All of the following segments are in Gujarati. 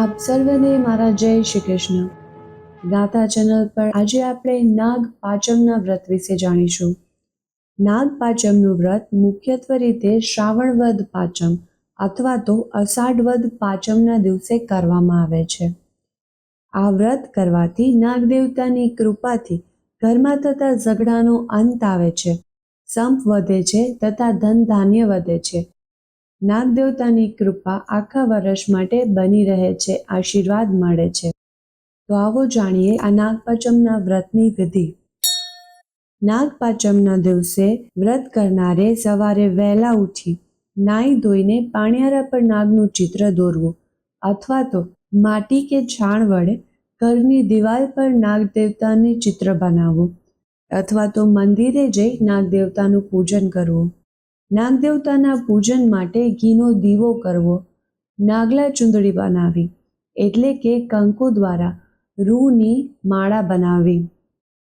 આપ સર્વને મારા જય શ્રી કૃષ્ણ. ગાથા ચેનલ પર આજે આપણે નાગ પાંચમના વ્રત વિશે જાણીશું. નાગ પાંચમનું વ્રત મુખ્યત્વે રીતે શ્રાવણ વદ પાંચમ અથવા તો અષાઢ વદ પાંચમના દિવસે કરવામાં આવે છે. આ વ્રત કરવાથી નાગ દેવતાની કૃપાથી ઘરમાં થતા ઝઘડાનો અંત આવે છે. સંપ વધે છે તથા ધન ધાન્ય વધે છે. નાગ દેવતાની કૃપા આખા વર્ષ માટે બની રહે છે, આશીર્વાદ મળે છે. તો આવો જાણીએ આ નાગપાંચમના વ્રતની વિધિ. નાગપાચમના દિવસે વ્રત કરનારે સવારે વહેલા ઉઠી નાઈ ધોઈને પાણિયારા પર નાગનું ચિત્ર દોરવું અથવા તો માટી કે છાણ વડે ઘરની દિવાલ પર નાગ દેવતાની ચિત્ર બનાવવું અથવા તો મંદિરે જઈ નાગ દેવતાનું પૂજન કરવું. નાગદેવતાના પૂજન માટે ઘીનો દીવો કરવો. નાગલા ચૂંદડી બનાવી, એટલે કે કંકુ દ્વારા રૂની માળા બનાવી.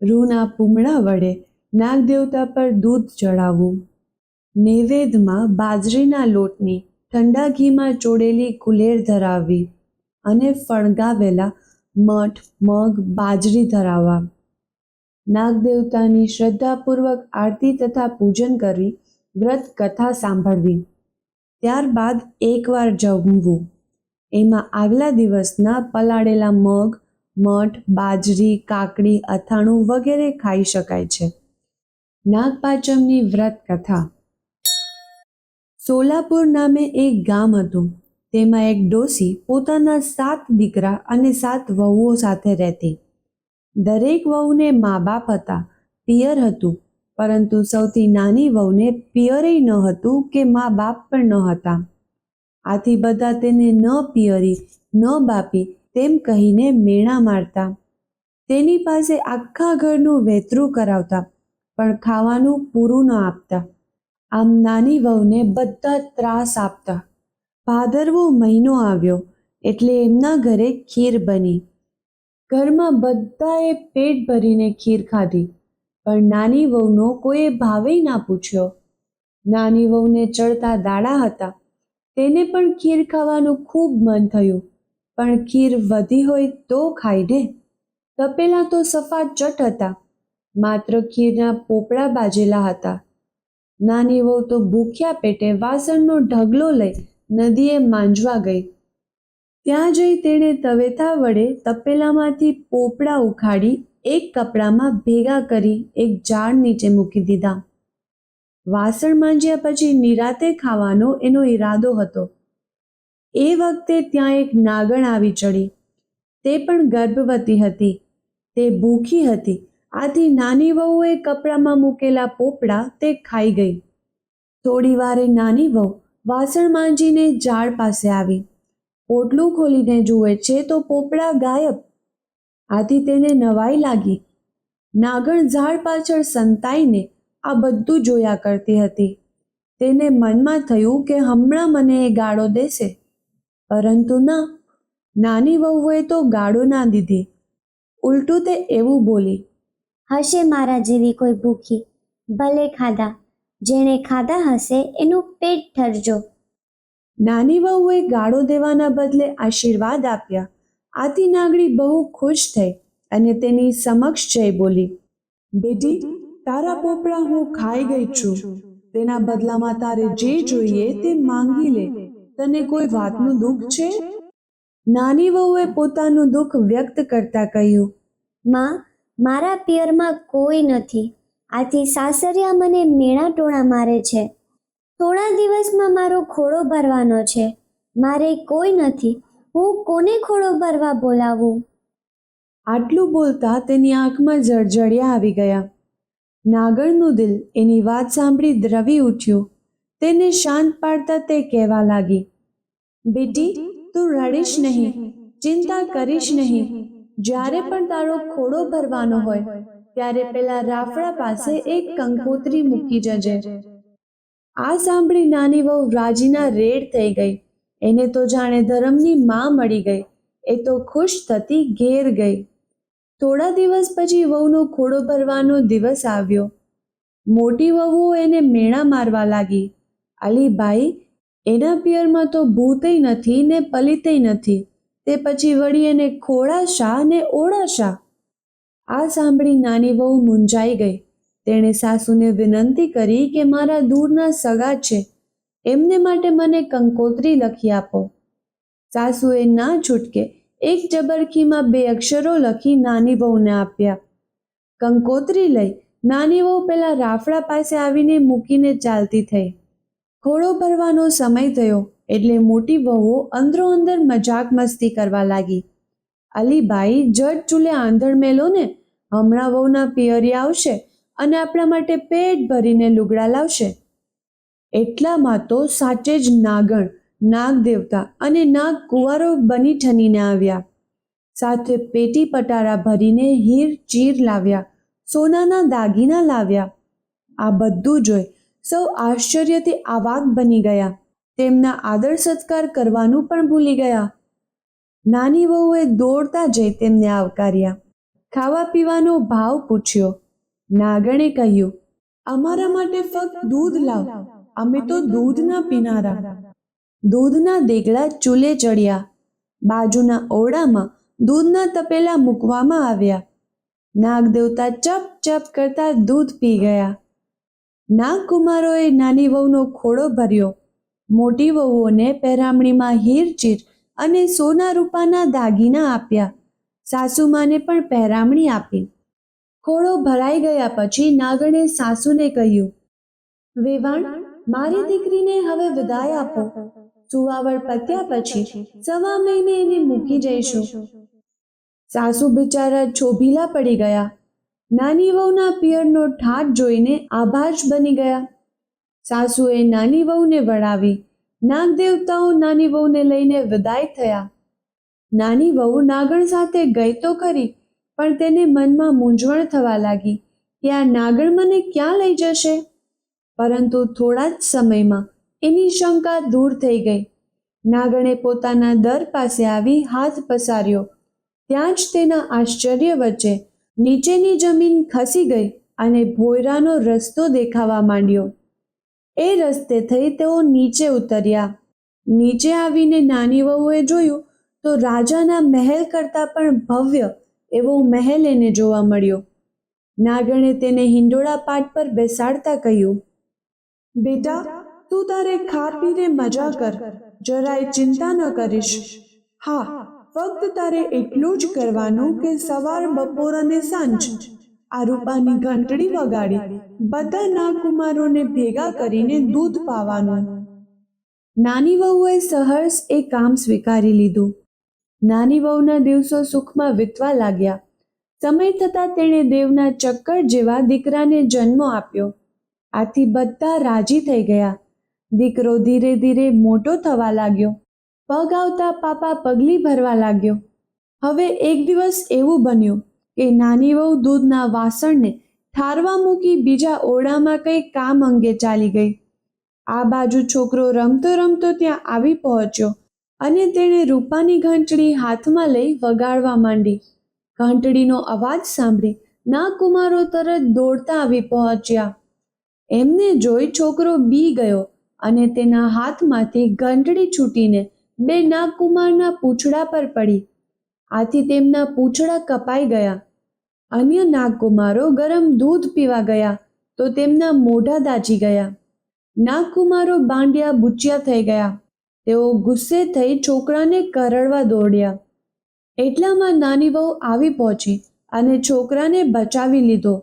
રૂના પૂમડા વડે નાગદેવતા પર દૂધ ચડાવવું નૈવેદ્યમાં બાજરીના લોટની ઠંડા ઘીમાં ચોડેલી કુલેર ધરાવવી અને ફણગાવેલા મઠ, મગ, બાજરી ધરાવવા. નાગદેવતાની શ્રદ્ધાપૂર્વક આરતી તથા પૂજન કરવી વ્રત કથા સાંભળવી. ત્યારબાદ એકવાર જમવું. એમાં આગલા દિવસના પલાળેલા મગ, મઠ, બાજરી, કાકડી, અથાણું વગેરે ખાઈ શકાય છે. નાગપાંચમની વ્રત કથા. સોલાપુર નામે એક ગામ હતું. તેમાં એક ડોસી પોતાના સાત દીકરા અને સાત વહુઓ સાથે રહેતી. દરેક વહુને મા બાપ હતા, પિયર હતું. પરંતુ સૌથી નાની વહુને પિયરેય ન હતું કે મા બાપ પણ ન હતા. આથી બધા તેને ન પિયરી, ન બાપી તેમ કહીને મેણા મારતા. તેની પાસે આખા ઘરનું વેતરું કરાવતા, પણ ખાવાનું પૂરું ન આપતા. આમ નાની વહુને બધા ત્રાસ આપતા. ભાદરવો મહિનો આવ્યો, એટલે એમના ઘરે ખીર બની. ઘરમાં બધાએ પેટ ભરીને ખીર ખાધી. પણ નાની વહુનો કોઈએ ભાવે ના પૂછ્યો. નાની વહુને ચડતા દાડા હતા. તેને પણ ખીર ખાવાનું ખૂબ મન થયું. પણ ખીર વધી હોય તો ખાઈ દે તપેલા તો સફા ચટ હતા. માત્ર ખીરના પોપડા બાજેલા હતા. નાની વહુ તો ભૂખ્યા પેટે વાસણનો ઢગલો લઈ નદીએ માંજવા ગઈ. ત્યાં જઈ તેણે તવેતા વડે તપેલામાંથી પોપડા ઉખાડી એક કપડામાં ભેગા કરી એક ઝાડ નીચે મૂકી દીધા. વાસણ માંજ્યા પછી નિરાતે ખાવાનો એનો ઈરાદો હતો. એ વખતે ત્યાં એક નાગણ આવી ચડી. તે પણ ગર્ભવતી હતી. તે ભૂખી હતી. આથી નાની વહુએ કપડામાં મૂકેલા પોપડા તે ખાઈ ગઈ. થોડી વારે નાની વહુ વાસણ માંજીને ઝાડ પાસે આવી. પોટલું ખોલીને જુએ છે તો પોપડા ગાયબ. આથી તેને નવાઈ લાગી. નાગણ ઝાડ પાછળ સંતાઈને આ બધું જોયા કરતી હતી. તેને મનમાં થયું કે હમણાં મને એ ગાળો દેશે. પરંતુ ના, નાની વહુએ તો ગાળો ના દીધી. ઉલટું તે એવું બોલી, હશે મારા જેવી કોઈ ભૂખી. ભલે ખાધા. જેણે ખાધા હશે એનું પેટ ઠરજો. નાની વહુએ ગાળો દેવાના બદલે આશીર્વાદ આપ્યા. આથી નાગડી બહુ ખુશ થઈ અને તેની સમક્ષ જઈ બોલી, બેટી, તારા પોપડા હું ખાઈ ગઈ છું. તેના બદલામાં તારે જે જોઈએ તે માંગી લે. તને કોઈ વાતનું દુઃખ છે? નાની વહુએ પોતાનું દુઃખ વ્યક્ત કરતા કહ્યું, માં, મારા પિયરમાં કોઈ નથી. આથી સાસરિયા મને મેણા ટોણા મારે છે. થોડા દિવસમાં મારો ખોળો ભરવાનો છે. મારે કોઈ નથી. હું કોને ખોળો ભરવા બોલાવું? આટલું બોલતા તેની આંખમાં જળજળિયા આવી ગયા. નાગણનું દિલ એની વાત સાંભળી દ્રવી ઉઠ્યું. તેને શાંત પાડતા તે કહેવા લાગી, બેટી, તું રડીશ નહીં. ચિંતા કરીશ નહીં. જ્યારે પણ તારો ખોડો ભરવાનો હોય, ત્યારે પેલા રાફડા પાસે એક કંકોત્રી મૂકી જજે. આ સાંભળી નાની વહુ રાજીના રેડ થઈ ગઈ. એને તો જાણે ધર્મની માં મળી ગઈ. એ તો ખુશ થતી ઘેર ગઈ. થોડા દિવસ પછી વહુનો ખોડો ભરવાનો દિવસ આવ્યો. મોટી વહુ એને મેણા મારવા લાગી. અલીભાઈ એના પિયરમાં તો ભૂતય નથી ને પલિતય નથી. તે પછી વળી એને ખોળાશા ને ઓળાશા આ સાંભળી નાની વહુ મૂંઝાઈ ગઈ. તેણે સાસુને વિનંતી કરી કે મારા દૂરના સગા છે, એમને માટે મને કંકોત્રી લખી આપો. સાસુએ ના છૂટકે એક જબરખીમાં બે અક્ષરો લખી નાની વહુને આપ્યા. કંકોત્રી લઈ નાની વહુ પેલા રાફડા પાસે આવીને મૂકીને ચાલતી થઈ. ખોળો ભરવાનો સમય થયો એટલે મોટી વહુ અંદરો અંદર મજાક મસ્તી કરવા લાગી. અલીભાઈ જટ ચૂલે આંધણ મેલો ને હમણાં વહુના પિયરી આવશે અને આપણા માટે પેટ ભરીને લુગડા લાવશે. એટલામાં તો સાચે જ નાગણ નાગ દેવતા અને નાગ કુંવારો બની ઠનીને આવ્યા. સાથે પેટી પટારા ભરીને હીર ચીર લાવ્યા, સોનાના દાગીના લાવ્યા. આ બધું જોઈ સૌ આશ્ચર્યથી આવાક બની ગયા. તેમના આદર સત્કાર કરવાનું પણ ભૂલી ગયા. નાની વહુએ દોડતા જઈ તેમને આવકાર્યા. ખાવા પીવાનો ભાવ પૂછ્યો. નાગણે કહ્યું, અમારા માટે ફક્ત દૂધ લાવ. અમે તો દૂધના પીનારા. દૂધના દેગડા ચૂલે ચડ્યા. બાજુના ઓરડામાં દૂધના તપેલા મૂકવામાં આવ્યા. નાગ દેવતા ચપ ચપ કરતા દૂધ પી ગયા. નાગ કુમારોએ નાની વહુનો ખોળો ભર્યો. મોટી વહુઓને પહેરામણીમાં હીરચીર અને સોના રૂપાના દાગીના આપ્યા. સાસુમાને પણ પહેરામણી આપી. ખોળો ભરાઈ ગયા પછી નાગણે સાસુને કહ્યું, વેવાણ, મારી દીકરીને હવે વિદાય આપો. સુવાવડ પત્યા પછી સવા મહિને એને મૂકી જઈશું. સાસુ બિચારા છોભીલા પડી ગયા. નાની વહુના પિયરનો ઠાટ જોઈને આભાજ બની ગયા. સાસુએ નાની વહુને વળાવી નાગ દેવતાઓ નાની વહુને લઈને વિદાય થયા. નાની વહુ નાગણ સાથે ગઈ તો ખરી પણ તેને મનમાં મૂંઝવણ થવા લાગી કે આ નાગણ મને ક્યાં લઈ જશે? પરંતુ થોડા જ સમયમાં એની શંકા દૂર થઈ ગઈ. નાગણે પોતાના દર પાસે આવી હાથ પસાર્યો. ત્યાં જ તેના આશ્ચર્ય વચ્ચે નીચેની જમીન ખસી ગઈ અને ભોયરાનો રસ્તો દેખાવા માંડ્યો. એ રસ્તે થઈ તેઓ નીચે ઉતર્યા. નીચે આવીને નાની વહુએ જોયું તો રાજાના મહેલ કરતાં પણ ભવ્ય એવો મહેલ એને જોવા મળ્યો. નાગણે તેને હિંડોળા પાટ પર બેસાડતા કહ્યું, બેટા, તું તારે ખા પીને મજા કર. જરાય ચિંતા ન કરીશ. હા, ફક્ત તારે એટલું જ કરવાનું કે સવાર, બપોર અને સાંજ. આ રૂપાની ઘંટડી વગાડી બધા નાગકુમારોને ભેગા કરીને દૂધ પાવાનું. નાની વહુએ સહર્ષ એ કામ સ્વીકારી લીધું. નાની વહુના દિવસો સુખમાં વીતવા લાગ્યા. સમય થતાં તેણે દેવના ચક્કર જેવા દીકરાને જન્મ આપ્યો. આથી બધા રાજી થઈ ગયા. દીકરો ધીરે ધીરે મોટો થવા લાગ્યો. પગ આવતા પાપા પગલી ભરવા લાગ્યો. હવે એક દિવસ એવું બન્યું કે નાની વહુ દૂધના વાસણને ઠારવા મૂકી બીજા ઓરડામાં કંઈ કામ અંગે ચાલી ગઈ. આ બાજુ છોકરો રમતો રમતો ત્યાં આવી પહોંચ્યો. અને તેણે રૂપાની ઘંટડી હાથમાં લઈ વગાડવા માંડી. ઘંટડીનો અવાજ સાંભળી ના કુમારો તરત દોડતા આવી પહોંચ્યા. એમને જોઈ છોકરો બી ગયો અને તેના હાથમાંથી ઘંટડી છૂટીને બે નાગકુમારના પૂંછડા પર પડી. આથી તેમના પૂંછડા કપાઈ ગયા. અન્ય નાગકુમારો ગરમ દૂધ પીવા ગયા તો તેમના મોઢા દાજી ગયા. નાગકુમારો બાંડિયા બુચ્યા થઈ ગયા. તેઓ ગુસ્સે થઈ છોકરાને કરડવા દોડ્યા. એટલામાં નાની વહુ આવી પહોંચી અને છોકરાને બચાવી લીધો.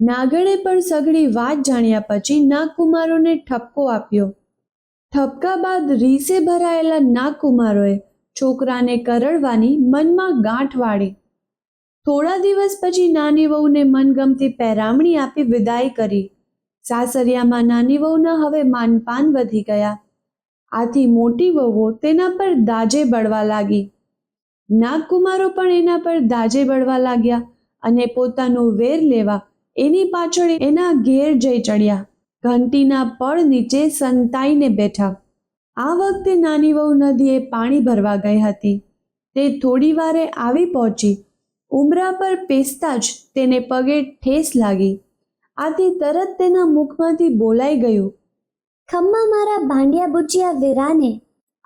નાગણે પણ સઘળી વાત જાણ્યા પછી નાગકુમારોને ઠપકો આપ્યો. ઠપકા બાદ રીસે ભરાયેલા નાગકુમારોએ છોકરાને કરડવાની મનમાં ગાંઠ વાળી. થોડા દિવસ પછી નાની વહુને મનગમતી પહેરામણી આપી વિદાય કરી. સાસરિયામાં નાની વહુના હવે માનપાન વધી ગયા. આથી મોટી વહુ તેના પર દાજે બળવા લાગી. નાગકુમારો પણ એના પર દાજે બળવા લાગ્યા અને પોતાનો વેર લેવા એની પાછળ એના ઘેર જઈ ચડ્યા. ઘંટીના પળ નીચે સંતાઈને બેઠા. આ વખતે નાની વહુ નદીએ પાણી ભરવા ગઈ હતી. તે થોડી વારે આવી પહોંચી. ઉમરા પર પેસતા જ તેને પગે ઠેસ લાગી. આથી તરત તેના મુખમાંથી બોલાઈ ગયું. ખમ્મા મારા ભાંડિયા બુચિયા વીરાને?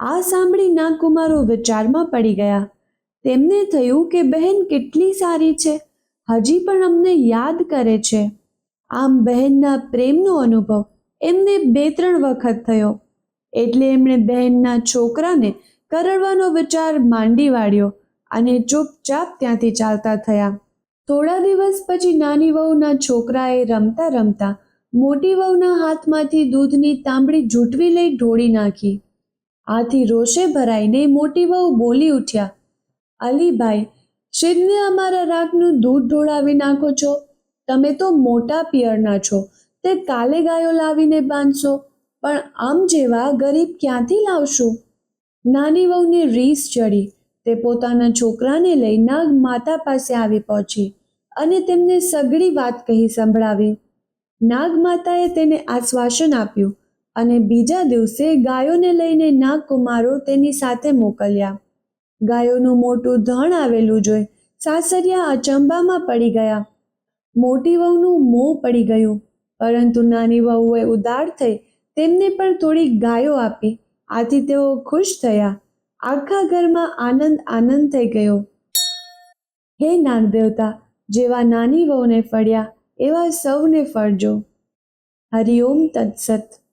આ સાંભળી નાગકુમારો વિચારમાં પડી ગયા. તેમને થયું કે બહેન કેટલી સારી છે, હજી પણ અમને યાદ કરે છે. આમ બહેનના પ્રેમનો અનુભવ એમને બે ત્રણ વખત થયો. એટલે એમણે બહેનના છોકરાને કરડવાનો વિચાર માંડી વાળ્યો અને ચૂપચાપ ત્યાંથી ચાલતા થયા. થોડા દિવસ પછી નાની વહુના છોકરાએ રમતા રમતા મોટી વહુના હાથમાંથી દૂધની તાંબડી જૂટવી લઈ ઢોળી નાખી. આથી રોષે ભરાઈને મોટી વહુ બોલી ઉઠ્યા અલીભાઈ શિદને અમારા રાખનું દૂધ ઢોળાવી નાખો છો? તમે તો મોટા પિયરના છો, તે કાલે ગાયો લાવીને બાંધશો, પણ આમ જેવા ગરીબ ક્યાંથી લાવશું? નાની વહુને રીસ ચડી, તે પોતાના છોકરાને લઈ નાગ માતા પાસે આવી પહોંચી અને તેમને સઘળી વાત કહી સંભળાવી. નાગ માતાએ તેને આશ્વાસન આપ્યું અને બીજા દિવસે ગાયોને લઈને નાગકુમારો તેની સાથે મોકલ્યા. ગાયોનું મોટું ધણ આવેલું જોઈ સાસરિયા અચંબામાં પડી ગયા. મોટી વહુનું મોં પડી ગયું, પરંતુ નાની વહુએ ઉદાર થઈ તેમને પણ થોડી ગાયો આપી. આથી તેઓ ખુશ થયા. આખા ઘરમાં આનંદ આનંદ થઈ ગયો. હે નાગદેવતા, જેવા નાની વહુને ફળ્યા એવા સૌને ફળજો. હરિઓમ તત્સત.